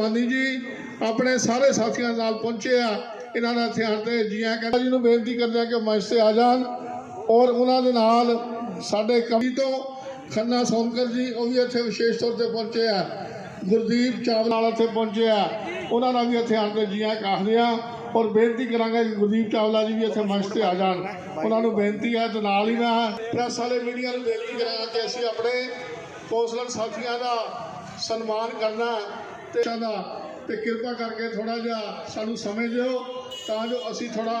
ਅਡਵਾਨੀ ਜੀ ਆਪਣੇ ਸਾਰੇ ਸਾਥੀਆਂ ਨਾਲ ਪਹੁੰਚੇ ਆ, ਇਹਨਾਂ ਦਾ ਹਥਿਆਰ ਤੇ ਜੀਆਂ ਕਹਿੰਦਾ ਜੀ ਨੂੰ ਬੇਨਤੀ ਕਰਦੇ ਆ ਕਿ ਮੰਚ ਤੇ ਆ ਜਾਣ ਔਰ ਉਹਨਾਂ ਦੇ ਨਾਲ ਸਾਡੇ ਕਵੀ ਤੋਂ ਖੰਨਾ ਸੋਨਕਰ ਜੀ, ਉਹ ਵੀ ਇੱਥੇ ਵਿਸ਼ੇਸ਼ ਤੌਰ ਤੇ ਪਹੁੰਚੇ ਆ, ਗੁਰਦੀਪ ਚਾਵਲਾ ਨਾਲ ਇੱਥੇ ਪਹੁੰਚੇ ਆ, ਉਹਨਾਂ ਨਾਲ ਵੀ ਹਥਿਆਰ ਤੇ ਜੀਆਂ ਕਾਖਦੇ ਆ, ਔਰ ਬੇਨਤੀ ਕਰਾਂਗਾ ਕਿ ਗੁਰਦੀਪ ਚਾਵਲਾ ਜੀ ਵੀ ਇੱਥੇ ਮੰਚ ਤੇ ਆ ਜਾਣ, ਉਹਨਾਂ ਨੂੰ ਬੇਨਤੀ ਹੈ ਤੇ ਨਾਲ ਹੀ ਮੈਂ ਪ੍ਰੈਸ ਵਾਲੇ ਮੀਡੀਆ ਨੂੰ ਬੇਨਤੀ ਕਰਾਂਗਾ ਕਿ ਅਸੀਂ ਆਪਣੇ ਕੌਂਸਲਰ ਸਾਥੀਆਂ ਦਾ ਸਨਮਾਨ ਕਰਨਾ ਤੇ ਦਾ ਤੇ ਕਿਰਪਾ ਕਰਕੇ ਥੋੜਾ ਜਿਹਾ ਸਾਨੂੰ ਸਮਝ ਦਿਓ, ਤਾਂ ਜੋ ਅਸੀਂ ਥੋੜਾ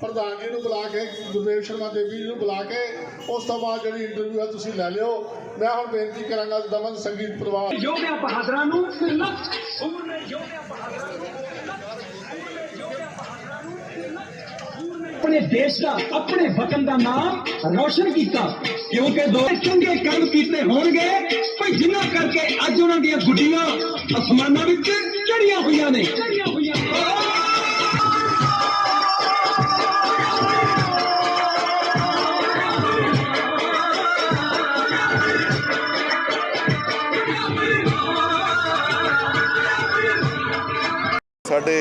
ਪ੍ਰਧਾਨ ਜੀ ਨੂੰ ਬੁਲਾ ਕੇ, ਗੁਰਦੇਵ ਸ਼ਰਮਾ ਦੇਵੀ ਜੀ ਨੂੰ ਬੁਲਾ ਕੇ ਉਸ ਤੋਂ ਬਾਅਦ ਜਿਹੜੀ ਇੰਟਰਵਿਊ ਹੈ ਤੁਸੀਂ ਲੈ ਲਿਓ। ਮੈਂ ਹੁਣ ਬੇਨਤੀ ਕਰਾਂਗਾ ਦਮਨ ਸੰਗੀਤ ਪਰਿਵਾਰ ਯੋਧਿਆਂ ਬਹਾਦਰਾਂ ਨੂੰ ਉਮਰ ਨੇ ਯੋਧਿਆਂ ਬਹਾਦਰਾਂ ਨੂੰ ਆਪਣੇ ਦੇਸ਼ ਦਾ, ਆਪਣੇ ਵਤਨ ਦਾ ਨਾਮ ਰੌਸ਼ਨ ਕੀਤਾ। ਕਿਉਂਕਿ ਦੋ ਚੰਗੇ ਕੰਮ ਕੀਤੇ ਹੋਣਗੇ ਭਈ ਜਿਨ੍ਹਾਂ ਕਰਕੇ ਅੱਜ ਉਹਨਾਂ ਦੀਆਂ ਗੁੱਡੀਆਂ ਅਸਮਾਨਾਂ ਵਿੱਚ ਚੜੀਆਂ ਹੋਈਆਂ ਨੇ। ਚੜੀਆਂ ਹੋਈਆਂ ਨੇ ਸਾਡੇ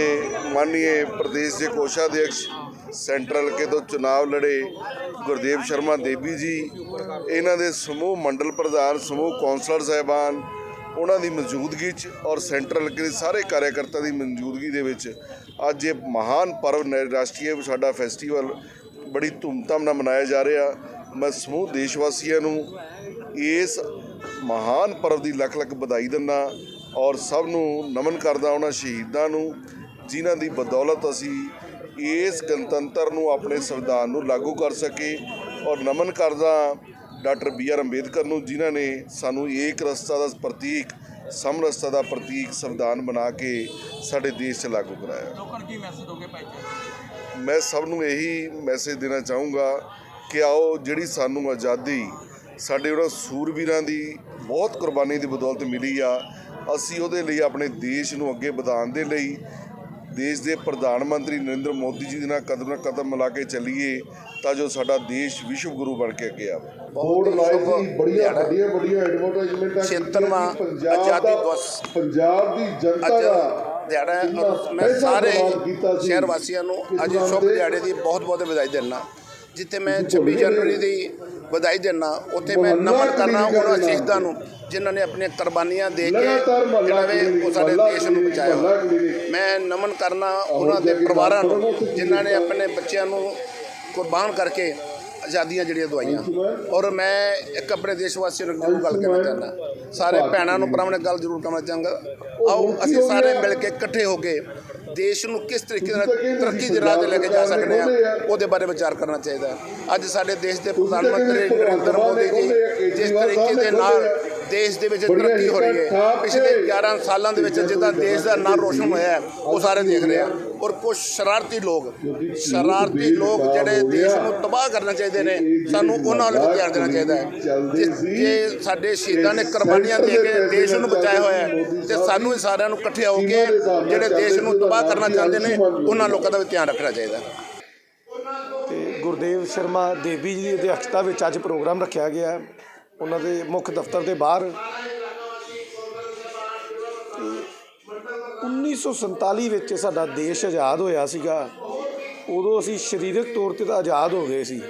ਮਾਨਨੀय ਪ੍ਰਦੇਸ਼ ਦੇ ਕੋਸ਼ਾਧਿਕਸ਼ ਸੈਂਟਰਲ ਕੇ ਤੋਂ ਚੁਣਾਵ ਲੜੇ ਗੁਰਦੇਵ ਸ਼ਰਮਾ ਦੇਵੀ ਜੀ ਇਹਨਾਂ ਦੇ ਸਮੂਹ ਮੰਡਲ ਪ੍ਰਧਾਨ ਸਮੂਹ ਕੌਂਸਲਰ ਸਾਹਿਬਾਨ ਉਹਨਾਂ ਦੀ ਮੌਜੂਦਗੀ 'ਚ ਔਰ ਸੈਂਟਰਲ ਕੇ ਦੇ ਸਾਰੇ ਕਾਰਜਕਰਤਾ ਦੀ ਮੌਜੂਦਗੀ ਦੇ ਵਿੱਚ ਅੱਜ ਇਹ ਮਹਾਨ ਪਰਵ ਨ- ਰਾਸ਼ਟਰੀ ਸਾਡਾ ਫੈਸਟੀਵਲ ਬੜੀ ਧੂਮਧਾਮ ਨਾਲ ਮਨਾਇਆ ਜਾ ਰਿਹਾ। ਮੈਂ ਸਮੂਹ ਦੇਸ਼ ਵਾਸੀਆਂ ਨੂੰ ਇਸ ਮਹਾਨ ਪਰਵ ਦੀ ਲੱਖ ਲੱਖ ਵਧਾਈ ਦਿੰਦਾ ਔਰ ਸਭ ਨੂੰ ਨਮਨ ਕਰਦਾ ਉਹਨਾਂ ਸ਼ਹੀਦਾਂ ਨੂੰ ਜਿਨ੍ਹਾਂ ਦੀ ਬਦੌਲਤ ਅਸੀਂ ਇਸ ਗਣਤੰਤਰ ਨੂੰ ਆਪਣੇ ਸੰਵਿਧਾਨ ਨੂੰ ਲਾਗੂ ਕਰ ਸਕੇ ਔਰ ਨਮਨ ਕਰਦਾ ਡਾਕਟਰ ਬੀ ਆਰ ਅੰਬੇਦਕਰ ਨੂੰ ਜਿਨ੍ਹਾਂ ਨੇ ਸਾਨੂੰ ਏਕ ਰਸਤਾ ਦਾ ਪ੍ਰਤੀਕ ਸਮਰਸਤਾ ਦਾ ਪ੍ਰਤੀਕ ਸੰਵਿਧਾਨ ਬਣਾ ਕੇ ਸਾਡੇ ਦੇਸ਼ 'ਚ ਲਾਗੂ ਕਰਾਇਆ। ਲੋਕਾਂ ਨੂੰ ਕੀ ਮੈਸੇਜ ਦੋਗੇ ਭਾਈ ਮੈਂ ਸਭ ਨੂੰ ਇਹੀ ਮੈਸੇਜ ਦੇਣਾ ਚਾਹੂੰਗਾ ਕਿ ਆਓ ਜਿਹੜੀ ਸਾਨੂੰ ਆਜ਼ਾਦੀ ਸਾਡੇ ਉਹਨਾਂ ਸੂਰਬੀਰਾਂ ਦੀ ਬਹੁਤ ਕੁਰਬਾਨੀ ਦੀ ਬਦੌਲਤ ਮਿਲੀ ਆ ਅਸੀਂ ਉਹਦੇ ਲਈ ਆਪਣੇ ਦੇਸ਼ ਨੂੰ ਅੱਗੇ ਵਧਾਉਣ ਦੇ ਲਈ ਦੇਸ਼ ਦੇ ਪ੍ਰਧਾਨ ਮੰਤਰੀ ਨਰਿੰਦਰ ਮੋਦੀ ਜੀ ਦੇ ਨਾਲ ਕਦਮ ਨਾਲ ਕਦਮ ਮਿਲਾ ਕੇ ਚੱਲੀਏ ਤਾਂ ਜੋ ਸਾਡਾ ਦੇਸ਼ ਵਿਸ਼ਵ ਗੁਰੂ ਬਣ ਕੇ ਅੱਗੇ ਆਵੇ। ਬੋਰਡ ਲਾਏ ਸੀ ਬੜੀਆਂ ਵੱਡੀਆਂ ਵੱਡੀਆਂ ਐਡਵਰਟਾਈਜ਼ਮੈਂਟਾਂ ਛਿਅੱਤਰਵਾਂ ਪੰਜਾਬ ਆਜ਼ਾਦੀ ਦਾ ਦਿਵਸ। ਪੰਜਾਬ ਦੀ ਜਨਤਾ ਦਾ ਦਿਹਾੜਾ ਮੈਂ ਸਾਰੇ ਸ਼ਹਿਰ ਵਾਸੀਆਂ ਨੂੰ ਅੱਜ ਸ਼ੁਭ ਦੇ- ਦਿਹਾੜੇ ਦੀ ਬਹੁਤ ਬਹੁਤ ਵਧਾਈ ਦਿੰਦਾ। ਜਿੱਥੇ ਮੈਂ ਤੁਸੀਂ ਭੁੱਲ 26 ਗਏ ਜਨਵਰੀ ਦੀ ਵਧਾਈ ਦਿੰਦਾ ਉੱਥੇ ਮੈਂ ਨਮਨ ਕਰਨਾ ਉਹਨਾਂ ਸ਼ਹੀਦਾਂ ਨੂੰ ਜਿਨ੍ਹਾਂ ਨੇ ਆਪਣੀਆਂ ਕੁਰਬਾਨੀਆਂ ਦੇ ਕੇ ਜਿਹੜਾ ਵੇ ਉਹ ਸਾਡੇ ਦੇਸ਼ ਨੂੰ ਬਚਾਇਆ। ਮੈਂ ਨਮਨ ਕਰਨਾ ਉਹਨਾਂ ਦੇ ਪਰਿਵਾਰਾਂ ਨੂੰ ਜਿਨ੍ਹਾਂ ਨੇ। ਆਪਣੇ ਬੱਚਿਆਂ ਨੂੰ ਕੁਰਬਾਨ ਕਰਕੇ ਆਜ਼ਾਦੀਆਂ ਜਿਹੜੀਆਂ ਦਵਾਈਆਂ। ਔਰ ਮੈਂ ਇੱਕ ਆਪਣੇ ਦੇਸ਼ ਵਾਸੀਆਂ ਨੂੰ ਜ਼ਰੂਰ ਗੱਲ ਕਰਨਾ ਚਾਹੁੰਦਾ। ਸਾਰੇ ਭੈਣਾਂ ਨੂੰ ਭਰਾਵਾਂ ਗੱਲ ਜ਼ਰੂਰ ਕਰਨਾ ਚਾਹਾਂਗਾ। ਆਓ ਅਸੀਂ ਸਾਰੇ ਮਿਲ ਕੇ ਇਕੱਠੇ ਹੋ ਕੇ ਦੇਸ਼ ਨੂੰ ਕਿਸ ਤਰੀਕੇ ਨਾਲ ਤਰੱਕੀ ਦੇ ਰਾਹ ਤੇ ਲੈ ਕੇ ਜਾ ਸਕਦੇ ਹਾਂ ਉਹਦੇ ਬਾਰੇ ਵਿਚਾਰ ਕਰਨਾ ਚਾਹੀਦਾ। ਅੱਜ ਸਾਡੇ ਦੇਸ਼ ਦੇ ਪ੍ਰਧਾਨ ਮੰਤਰੀ ਨਰਿੰਦਰ ਮੋਦੀ ਜੀ ਜਿਸ ਤਰੀਕੇ ਦੇ ਨਾਲ ਦੇਸ਼ ਦੇ ਵਿੱਚ ਤਰੱਕੀ ਹੋ ਰਹੀ ਹੈ। ਪਿਛਲੇ 11 ਸਾਲਾਂ ਦੇ ਵਿੱਚ ਜਿੱਦਾਂ ਦੇਸ਼ ਦਾ ਨਾਂ ਰੋਸ਼ਨ ਹੋਇਆ ਉਹ ਸਾਰੇ ਦੇਖ ਰਹੇ ਆ ਔਰ ਕੁਝ ਸ਼ਰਾਰਤੀ ਲੋਕ ਸ਼ਰਾਰਤੀ ਲੋਕ ਜਿਹੜੇ ਦੇਸ਼ ਨੂੰ ਤਬਾਹ ਕਰਨਾ ਚਾਹੀਦੇ ਨੇ ਸਾਨੂੰ ਉਹਨਾਂ ਵੱਲ ਵੀ ਧਿਆਨ ਦੇਣਾ ਚਾਹੀਦਾ ਹੈ। ਸੀ, ਜੇ- ਸਾਡੇ ਸ਼ਹੀਦਾਂ ਨੇ ਕੁਰਬਾਨੀਆਂ ਦੇ ਕੇ ਦੇਸ਼ ਨੂੰ ਬਚਾਇਆ ਹੋਇਆ ਹੈ ਤੇ ਸਾਨੂੰ ਹੀ ਸਾਰਿਆਂ ਨੂੰ ਇਕੱਠੇ ਹੋ ਕੇ ਜਿਹੜੇ ਦੇਸ਼ ਨੂੰ ਤਬਾਹ ਕਰਨਾ ਚਾਹੁੰਦੇ ਨੇ ਉਹਨਾਂ ਲੋਕਾਂ ਦਾ ਵੀ ਧਿਆਨ ਰੱਖਣਾ ਚਾਹੀਦਾ ਹੈ। ਤੇ ਗੁਰਦੇਵ ਸ਼ਰਮਾ ਦੇਵੀ ਜੀ ਦੀ ਅਧਿਕਸ਼ਤਾ ਵਿੱਚ ਅੱਜ ਪ੍ਰੋਗਰਾਮ ਰੱਖਿਆ ਗਿਆ ਉਹਨਾਂ ਦੇ ਮੁੱਖ ਦਫ਼ਤਰ ਦੇ ਬਾਹਰ 1947 ਵਿੱਚ ਸਾਡਾ ਦੇਸ਼ ਆਜ਼ਾਦ ਹੋਇਆ ਸੀਗਾ। ਉਦੋਂ ਅਸੀਂ ਸਰੀਰਕ ਤੌਰ ਤੇ ਤਾਂ ਆਜ਼ਾਦ ਹੋ ਗਏ ਸੀ।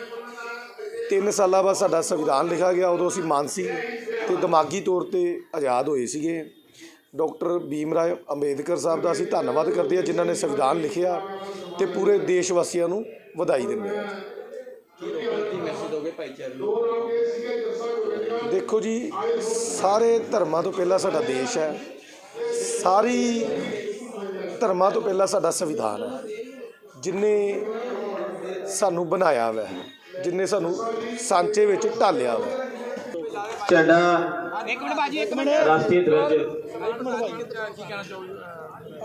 ਤਿੰਨ ਸਾਲਾਂ ਬਾਅਦ ਸਾਡਾ ਸੰਵਿਧਾਨ ਲਿਖਿਆ ਗਿਆ। ਉਦੋਂ ਅਸੀਂ ਮਾਨਸਿਕ ਤੇ ਦਿਮਾਗੀ ਤੌਰ ਤੇ ਆਜ਼ਾਦ ਹੋਏ ਸੀਗੇ। ਡਾਕਟਰ ਭੀਮ ਰਾਏ ਅੰਬੇਦਕਰ ਸਾਹਿਬ ਦਾ ਅਸੀਂ ਧੰਨਵਾਦ ਕਰਦੇ ਹਾਂ, ਜਿਨ੍ਹਾਂ ਨੇ ਸੰਵਿਧਾਨ ਲਿਖਿਆ ਤੇ ਪੂਰੇ ਦੇਸ਼ ਵਾਸੀਆਂ ਨੂੰ ਵਧਾਈ ਦਿੰਦੇ ਹਾਂ। ਦੇਖੋ ਜੀ, ਸਾਰੇ ਧਰਮਾਂ ਤੋਂ ਪਹਿਲਾਂ ਸਾਡਾ ਦੇਸ਼ ਹੈ। ਸਾਰੀ ਧਰਮਾਂ ਤੋਂ ਪਹਿਲਾਂ ਸਾਡਾ ਸੰਵਿਧਾਨ ਹੈ। ਜਿਨੇ ਸਾਨੂੰ ਬਣਾਇਆ ਹੋਇਆ ਹੈ ਜਿਨੇ ਸਾਨੂੰ ਸਾਂਚੇ ਵਿੱਚ ਢਾਲਿਆ ਹੋਇਆ ਹੈ ਝੰਡਾ ਇੱਕ ਮਿੰਟ। ਬਾਜੀ ਇੱਕ ਮਿੰਟ ਰਾਸ਼ਟਰੀ ਚਾਹੋਗੇ?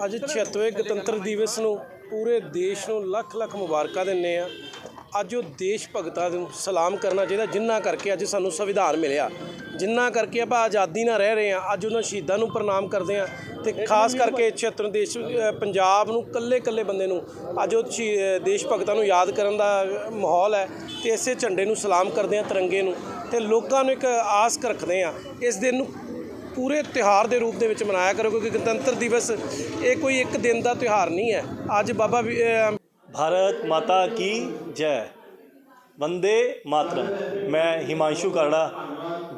ਅੱਜ 76ਵੇਂ ਗਣਤੰਤਰ ਦਿਵਸ ਨੂੰ ਪੂਰੇ ਦੇਸ਼ ਨੂੰ ਲੱਖ ਲੱਖ ਮੁਬਾਰਕਾਂ ਦਿੰਨੇ ਆ ਅੱਜ ਉਹ ਦੇਸ਼ ਭਗਤਾਂ ਨੂੰ ਸਲਾਮ ਕਰਨਾ ਚਾਹੀਦਾ ਜਿੰਨਾ ਕਰਕੇ ਅੱਜ ਸਾਨੂੰ ਸੰਵਿਧਾਨ ਮਿਲਿਆ। ਜਿੰਨਾ ਕਰਕੇ ਆਪਾਂ ਆਜ਼ਾਦੀ ਨਾਲ ਰਹਿ ਰਹੇ ਆ ਅੱਜ ਉਹਨਾਂ ਸ਼ਹੀਦਾਂ ਨੂੰ ਪ੍ਰਣਾਮ ਕਰਦੇ ਆ ਤੇ ਖਾਸ ਕਰਕੇ 76 ਦੇਸ਼ ਪੰਜਾਬ ਨੂੰ ਕੱਲੇ ਕੱਲੇ ਬੰਦੇ ਨੂੰ ਅੱਜ ਉਹ ਦੇਸ਼ ਭਗਤਾਂ ਨੂੰ ਯਾਦ ਕਰਨ ਦਾ ਮਾਹੌਲ ਹੈ ਤੇ ਇਸੇ ਝੰਡੇ ਨੂੰ ਸਲਾਮ ਕਰਦੇ ਆ ਤਿਰੰਗੇ ਨੂੰ ਤੇ ਲੋਕਾਂ ਨੂੰ ਇੱਕ ਆਸ ਰੱਖਦੇ ਆ ਇਸ ਦਿਨ ਨੂੰ ਪੂਰੇ ਤਿਉਹਾਰ ਦੇ ਰੂਪ ਦੇ ਵਿੱਚ ਮਨਾਇਆ ਕਰੋ ਕਿਉਂਕਿ ਗਣਤੰਤਰ ਦਿਵਸ ਇਹ ਕੋਈ ਇੱਕ ਦਿਨ ਦਾ ਤਿਉਹਾਰ ਨਹੀਂ ਹੈ। ਅੱਜ ਬਾਬਾ भारत माता की जय वंदे मातरम मैं हिमांशु काड़ा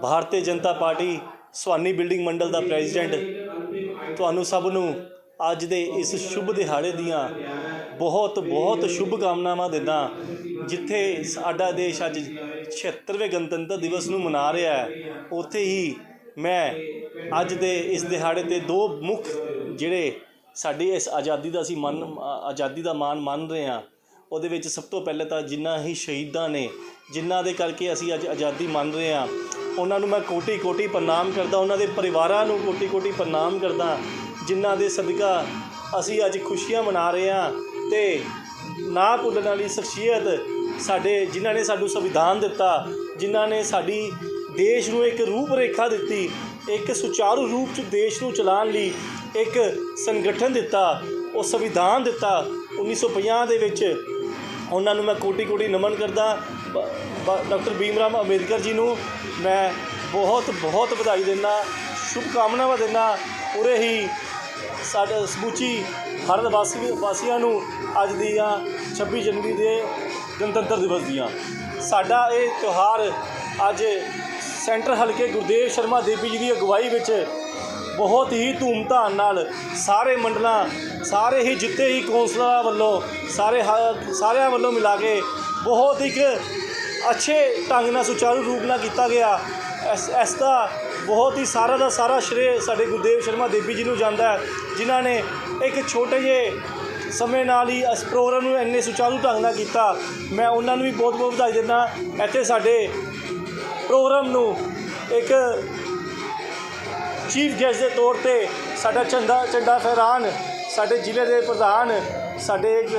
ਭਾਰਤੀ ਜਨਤਾ ਪਾਰਟੀ ਸੁਹਾਨੀ ਬਿਲਡਿੰਗ ਮੰਡਲ ਦਾ ਪ੍ਰੈਜ਼ੀਡੈਂਟ ਤੁਹਾਨੂੰ ਸਭ ਨੂੰ ਅੱਜ ਦੇ ਇਸ ਸ਼ੁਭ ਦਿਹਾੜੇ ਦੀਆਂ ਬਹੁਤ ਬਹੁਤ ਸ਼ੁਭ ਕਾਮਨਾਵਾਂ ਦਿੰਦਾ ਜਿੱਥੇ ਸਾਡਾ ਦੇਸ਼ ਅੱਜ 76ਵੇਂ ਗਣਤੰਤਰ ਦਿਵਸ ਨੂੰ ਮਨਾ ਰਿਹਾ ਹੈ ਉੱਥੇ ਹੀ ਮੈਂ ਅੱਜ ਦੇ ਇਸ ਦਿਹਾੜੇ ਤੇ ਦੋ ਮੁੱਖ ਜਿਹੜੇ ਸਾਡੀ ਇਸ ਆਜ਼ਾਦੀ ਦਾ ਅਸੀਂ ਮਨ ਆਜ਼ਾਦੀ ਦਾ ਮਾਣ ਮੰਨ ਰਹੇ ਹਾਂ। ਉਹਦੇ ਵਿੱਚ ਸਭ ਤੋਂ ਪਹਿਲੇ ਤਾਂ ਜਿੰਨਾ ਹੀ ਸ਼ਹੀਦਾਂ ਨੇ ਜਿਨ੍ਹਾਂ ਦੇ ਕਰਕੇ ਅਸੀਂ ਅੱਜ ਆਜ਼ਾਦੀ ਮੰਨ ਰਹੇ ਹਾਂ ਉਹਨਾਂ ਨੂੰ ਮੈਂ ਕੋਟੀ ਕੋਟੀ ਪ੍ਰਣਾਮ ਕਰਦਾ ਉਹਨਾਂ ਦੇ ਪਰਿਵਾਰਾਂ ਨੂੰ ਕੋਟੀ ਕੋਟੀ ਪ੍ਰਣਾਮ ਕਰਦਾ ਜਿਨ੍ਹਾਂ ਦੇ ਸਦਕਾ ਅਸੀਂ ਅੱਜ ਖੁਸ਼ੀਆਂ ਮਨਾ ਰਹੇ ਹਾਂ ਤੇ ਨਾ ਭੁੱਲਣ ਵਾਲੀ ਸ਼ਖਸੀਅਤ ਸਾਡੇ ਜਿਨ੍ਹਾਂ ਨੇ ਸਾਨੂੰ ਸੰਵਿਧਾਨ ਦਿੱਤਾ ਜਿਨ੍ਹਾਂ ਨੇ ਸਾਡੀ ਦੇਸ਼ ਨੂੰ ਇੱਕ ਰੂਪ ਰੇਖਾ ਦਿੱਤੀ ਇੱਕ ਸੁਚਾਰੂ ਰੂਪ ਚ ਦੇਸ਼ ਨੂੰ ਚਲਾਉਣ ਲਈ ਇੱਕ ਸੰਗਠਨ ਦਿੱਤਾ, ਉਹ ਸੰਵਿਧਾਨ ਦਿੱਤਾ 1950 ਦੇ ਵਿੱਚ। ਉਹਨਾਂ ਨੂੰ ਮੈਂ ਕੋਟੀ ਕੋਟੀ ਨਮਨ ਕਰਦਾ, ਬ- ਡਾਕਟਰ ਭੀਮ ਰਾਮ ਅੰਬੇਦਕਰ ਜੀ ਨੂੰ ਮੈਂ ਬਹੁਤ ਬਹੁਤ ਵਧਾਈ ਦਿੰਦਾ ਸ਼ੁਭ ਕਾਮਨਾਵਾਂ ਦਿੰਦਾ। ਉਰੇ ਹੀ ਸਾਡੇ ਸਮੁੱਚੀ ਭਾਰਤ ਵਾਸੀ, ਵਾਸੀਆਂ ਨੂੰ ਅੱਜ ਦੀਆਂ 26 ਜਨਵਰੀ ਦੇ ਗਣਤੰਤਰ ਦਿਵਸ ਦੀਆਂ। ਸਾਡਾ ਇਹ ਤਿਉਹਾਰ ਅੱਜ ਸੈਂਟਰ ਹਲਕੇ ਗੁਰਦੇਵ ਸ਼ਰਮਾ ਦੇਵੀ ਜੀ ਦੀ ਅਗਵਾਈ ਵਿੱਚ ਬਹੁਤ ਹੀ ਧੂਮਧਾਮ ਨਾਲ ਸਾਰੇ ਮੰਡਲਾਂ, ਸਾਰੇ ਹੀ ਜਿੱਤੇ ਹੀ ਕੌਂਸਲਰਾਂ ਵੱਲੋਂ, ਸਾਰੇ ਹ- ਸਾਰਿਆਂ ਵੱਲੋਂ ਮਿਲਾ ਕੇ ਬਹੁਤ ਇੱਕ ਅੱਛੇ ਢੰਗ ਨਾਲ, ਸੁਚਾਰੂ ਰੂਪ ਨਾਲ ਕੀਤਾ ਗਿਆ। ਇਸ ਇਸ ਦਾ ਬਹੁਤ ਹੀ ਸਾਰਾ ਦਾ ਸਾਰਾ ਸ਼੍ਰੇ ਸਾਡੇ ਗੁਰਦੇਵ ਸ਼ਰਮਾ ਦੇਵੀ ਜੀ ਨੂੰ ਜਾਂਦਾ ਹੈ, ਜਿਨ੍ਹਾਂ ਨੇ ਇੱਕ ਛੋਟੇ ਜਿਹੇ ਸਮੇਂ ਨਾਲ ਹੀ ਇਸ ਪ੍ਰੋਗਰਾਮ ਨੂੰ ਇੰਨੇ ਸੁਚਾਰੂ ਢੰਗ ਨਾਲ ਕੀਤਾ। ਮੈਂ ਉਹਨਾਂ ਨੂੰ ਵੀ ਬਹੁਤ ਬਹੁਤ ਵਧਾਈ ਦਿੰਦਾ ਇੱਥੇ ਸਾਡੇ ਪ੍ਰੋਗਰਾਮ ਨੂੰ ਇੱਕ ਚੀਫ ਗੈਸਟ ਦੇ ਤੌਰ ਤੇ ਸਾਡਾ ਚੰਦਾ ਚੰਡਾ ਫਹਿਰਾਨ ਸਾਡੇ ਜ਼ਿਲ੍ਹੇ ਦੇ ਪ੍ਰਧਾਨ, ਸਾਡੇ ਇੱਕ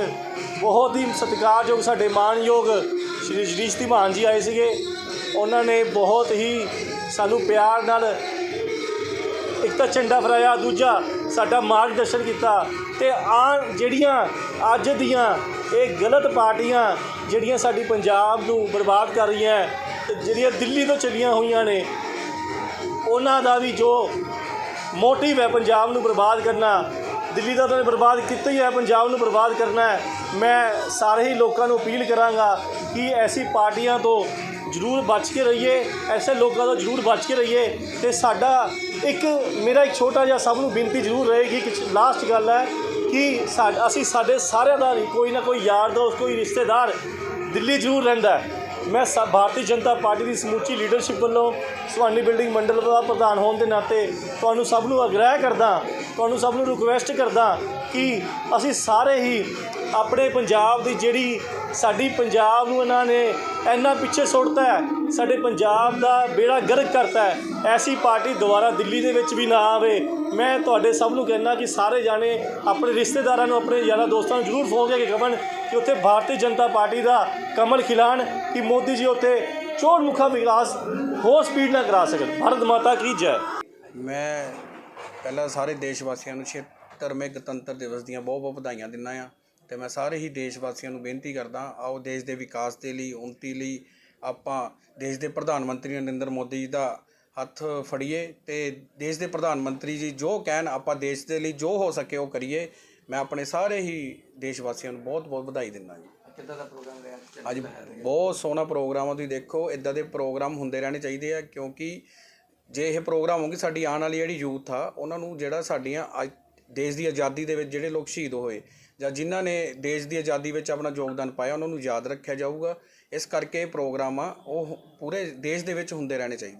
ਬਹੁਤ ਹੀ ਸਤਿਕਾਰਯੋਗ, ਸਾਡੇ ਮਾਣਯੋਗ ਸ਼੍ਰੀ ਸ਼੍ਰੀ ਧੀਮਾਨ ਜੀ ਆਏ ਸੀਗੇ। ਉਹਨਾਂ ਨੇ ਬਹੁਤ ਹੀ ਸਾਨੂੰ ਪਿਆਰ ਨਾਲ ਇੱਕ ਤਾਂ ਝੰਡਾ ਫਰਾਇਆ ਦੂਜਾ ਸਾਡਾ ਮਾਰਗਦਰਸ਼ਨ ਕੀਤਾ ਤੇ ਆ ਜਿਹੜੀਆਂ ਅੱਜ ਦੀਆਂ ਇਹ ਗਲਤ ਪਾਰਟੀਆਂ ਜਿਹੜੀਆਂ ਸਾਡੀ ਪੰਜਾਬ ਨੂੰ ਬਰਬਾਦ ਕਰ ਰਹੀਆਂ ਤੇ ਜਿਹੜੀਆਂ ਦਿੱਲੀ ਤੋਂ ਚੱਲੀਆਂ ਹੋਈਆਂ ਨੇ ਉਹਨਾਂ ਦਾ ਵੀ ਜੋ ਮੋਟਿਵ ਹੈ ਪੰਜਾਬ ਨੂੰ ਬਰਬਾਦ ਕਰਨਾ, ਦਿੱਲੀ ਦਾ ਤਾਂ ਉਹਨੇ ਬਰਬਾਦ ਕੀਤਾ ਹੀ ਹੈ, ਪੰਜਾਬ ਨੂੰ ਬਰਬਾਦ ਕਰਨਾ ਹੈ। ਮੈਂ ਸਾਰੇ ਹੀ ਲੋਕਾਂ ਨੂੰ ਅਪੀਲ ਕਰਾਂਗਾ ਕਿ ਐਸੀ ਪਾਰਟੀਆਂ ਤੋਂ ਜ਼ਰੂਰ ਬਚ ਕੇ ਰਹੀਏ, ਐਸੇ ਲੋਕਾਂ ਤੋਂ ਜ਼ਰੂਰ ਬਚ ਕੇ ਰਹੀਏ ਤੇ ਸਾਡਾ ਇੱਕ, ਮੇਰਾ ਇੱਕ ਛੋਟਾ ਜਿਹਾ ਸਭ ਨੂੰ ਬੇਨਤੀ ਜ਼ਰੂਰ ਰਹੇਗੀ ਕਿ ਲਾਸਟ ਗੱਲ ਹੈ ਕਿ ਸਾ, ਅਸੀਂ ਸਾਡੇ ਸਾਰਿਆਂ ਦਾ ਹੀ ਕੋਈ ਨਾ ਕੋਈ ਯਾਰ ਦੋਸਤ, ਕੋਈ ਰਿਸ਼ਤੇਦਾਰ ਦਿੱਲੀ ਜ਼ਰੂਰ ਰਹਿੰਦਾ ਹੈ। ਮੈਂ ਸਾ ਭਾਰਤੀ ਜਨਤਾ ਪਾਰਟੀ ਦੀ ਸਮੁੱਚੀ ਲੀਡਰਸ਼ਿਪ ਵੱਲੋਂ ਸੁਹਾਨੀ ਬਿਲਡਿੰਗ ਮੰਡਲ ਦਾ ਪ੍ਰਧਾਨ ਹੋਣ ਦੇ ਨਾਤੇ ਤੁਹਾਨੂੰ ਸਭ ਨੂੰ ਆਗ੍ਰਹਿ ਕਰਦਾ, ਤੁਹਾਨੂੰ ਸਭ ਨੂੰ ਰਿਕੁਐਸਟ ਕਰਦਾ ਕਿ ਅਸੀਂ ਸਾਰੇ ਹੀ ਆਪਣੇ ਪੰਜਾਬ ਦੀ ਜਿਹੜੀ ਸਾਡੀ ਪੰਜਾਬ ਨੂੰ ਇਹਨਾਂ ਨੇ ਇੰਨਾ ਪਿੱਛੇ ਸੁੱਟਤਾ ਹੈ, ਸਾਡੇ ਪੰਜਾਬ ਦਾ ਬੇੜਾ ਗਰਕ ਕਰਤਾ ਹੈ, ਐਸੀ ਪਾਰਟੀ ਦੁਬਾਰਾ ਦਿੱਲੀ ਦੇ ਵਿੱਚ ਵੀ ਨਾ ਆਵੇ। ਮੈਂ ਤੁਹਾਡੇ ਸਭ ਨੂੰ ਕਹਿਣਾ ਕਿ ਸਾਰੇ ਜਾਣੇ ਆਪਣੇ ਰਿਸ਼ਤੇਦਾਰਾਂ ਨੂੰ, ਆਪਣੇ ਯਾਰਾਂ ਦੋਸਤਾਂ ਨੂੰ ਜ਼ਰੂਰ ਫੋਨ ਕਰਕੇ ਕਹਣ ਕਿ ਉੱਥੇ ਭਾਰਤੀ ਜਨਤਾ ਪਾਰਟੀ ਦਾ ਕਮਲ ਖਿਲਾਣ ਕਿ ਮੋਦੀ ਜੀ ਉੱਥੇ ਚੋਣ ਮੁਖਾ ਵਿਕਾਸ ਹੋਰ ਸਪੀਡ ਨਾਲ ਕਰਾ ਸਕਣ। ਭਾਰਤ ਮਾਤਾ ਕੀ ਜੈ? ਮੈਂ ਪਹਿਲਾਂ ਸਾਰੇ ਦੇਸ਼ ਵਾਸੀਆਂ ਨੂੰ 76ਵੇਂ ਗਣਤੰਤਰ ਦਿਵਸ ਦੀਆਂ ਬਹੁਤ ਬਹੁਤ ਵਧਾਈਆਂ ਦਿੰਦਾ ਆ ਤੇ ਮੈਂ ਸਾਰੇ ਹੀ ਦੇਸ਼ ਵਾਸੀਆਂ ਨੂੰ ਬੇਨਤੀ ਕਰਦਾ ਆਓ ਦੇਸ਼ ਦੇ ਵਿਕਾਸ ਦੇ ਲਈ ਉન્નਤੀ ਲਈ ਆਪਾਂ ਦੇਸ਼ ਦੇ ਪ੍ਰਧਾਨ ਮੰਤਰੀ ਨਰਿੰਦਰ ਮੋਦੀ ਜੀ ਦਾ ਹੱਥ ਫੜੀਏ ਤੇ ਦੇਸ਼ ਦੇ ਪ੍ਰਧਾਨ ਮੰਤਰੀ ਜੀ ਜੋ ਕਹਿਣ ਆਪਾਂ ਦੇਸ਼ ਦੇ ਲਈ ਜੋ ਹੋ ਸਕੇ ਉਹ ਕਰੀਏ। ਮੈਂ ਆਪਣੇ ਸਾਰੇ ਹੀ ਦੇਸ਼ ਵਾਸੀਆਂ ਨੂੰ ਬਹੁਤ ਬਹੁਤ ਵਧਾਈ ਦਿੰਦਾ ਜੀ। ਕਿੱਦਾਂ ਦਾ ਪ੍ਰੋਗਰਾਮ ਰਿਹਾ? ਅੱਜ ਬਹੁਤ ਸੋਹਣਾ ਪ੍ਰੋਗਰਾਮ ਆ ਤੁਸੀਂ ਦੇਖੋ ਇਦਾਂ ਦੇ ਪ੍ਰੋਗਰਾਮ ਹੁੰਦੇ ਰਹਿਣੇ ਚਾਹੀਦੇ ਆ ਕਿਉਂਕਿ ਜੇ ਇਹ ਪ੍ਰੋਗਰਾਮ ਹੋਣਗੇ ਸਾਡੀ ਆਉਣ ਵਾਲੀ ਜਿਹੜੀ ਯੂਥ ਆ ਉਹਨਾਂ ਨੂੰ ਜਿਹੜਾ ਸਾਡੀਆਂ ਅੱਜ ਦੇਸ਼ ਦੀ ਆਜ਼ਾਦੀ ਦੇ ਵਿੱਚ ਜਿਹੜੇ ਲੋਕ ਸ਼ਹੀਦ ਹੋਏ ਜਾਂ ਜਿਨ੍ਹਾਂ ਨੇ ਦੇਸ਼ ਦੀ ਆਜ਼ਾਦੀ ਵਿੱਚ ਆਪਣਾ ਯੋਗਦਾਨ ਪਾਇਆ ਉਹਨਾਂ ਨੂੰ ਯਾਦ ਰੱਖਿਆ ਜਾਊਗਾ। ਇਸ ਕਰਕੇ ਇਹ ਪ੍ਰੋਗਰਾਮ ਆ ਉਹ ਪੂਰੇ ਦੇਸ਼ ਦੇ ਵਿੱਚ ਹੁੰਦੇ ਰਹਿਣੇ ਚਾਹੀਦੇ